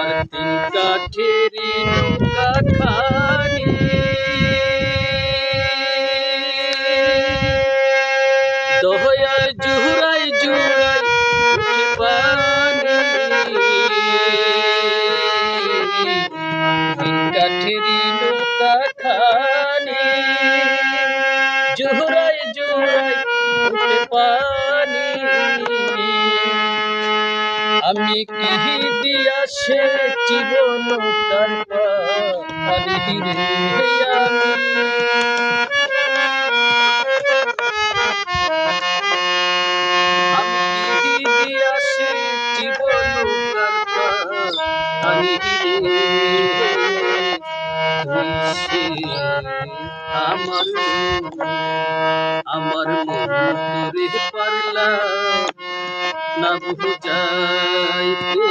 আমার তিন কাঠেরি নৌকা খানি। দহয়াল জুহুরাই জুহুরাই পানি। তিন কাঠেরি নৌকা খানি। জুহুরাই জুহুরাই আমি কি দিয়া সে জীবন আমার আমার মন পারলা না বুঝাইতে